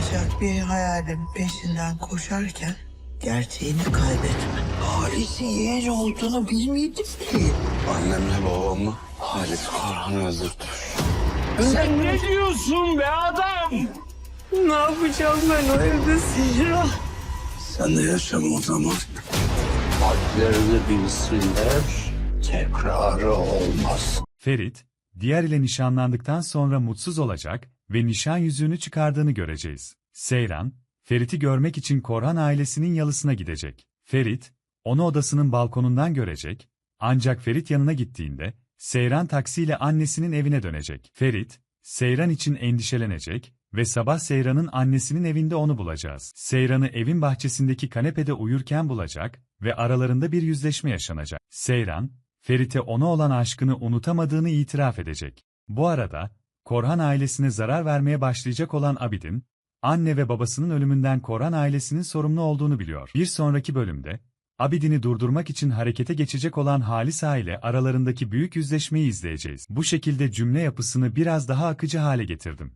olmayacak bir hayalin peşinden koşarken gerçeğini kaybetme. Halis'in yeğen olduğunu bilmiyordum ki. Annemle babamı Halit Korhan öldürdü. Sen ne diyorsun be adam? Ne yapacağım ben o evde Zehra? Sen de yaşam o zaman. Adlerini bilsinler, tekrarı olmaz. Ferit, diğer ile nişanlandıktan sonra mutsuz olacak ve nişan yüzüğünü çıkardığını göreceğiz. Seyran, Ferit'i görmek için Korhan ailesinin yalısına gidecek. Ferit, onu odasının balkonundan görecek, ancak Ferit yanına gittiğinde, Seyran taksiyle annesinin evine dönecek. Ferit, Seyran için endişelenecek ve sabah Seyran'ın annesinin evinde onu bulacağız. Seyran'ı evin bahçesindeki kanepede uyurken bulacak ve aralarında bir yüzleşme yaşanacak. Seyran, Ferit'e ona olan aşkını unutamadığını itiraf edecek. Bu arada, Korhan ailesine zarar vermeye başlayacak olan Abidin, anne ve babasının ölümünden Korhan ailesinin sorumlu olduğunu biliyor. Bir sonraki bölümde, Abidin'i durdurmak için harekete geçecek olan Halis ile aralarındaki büyük yüzleşmeyi izleyeceğiz. Bu şekilde cümle yapısını biraz daha akıcı hale getirdim.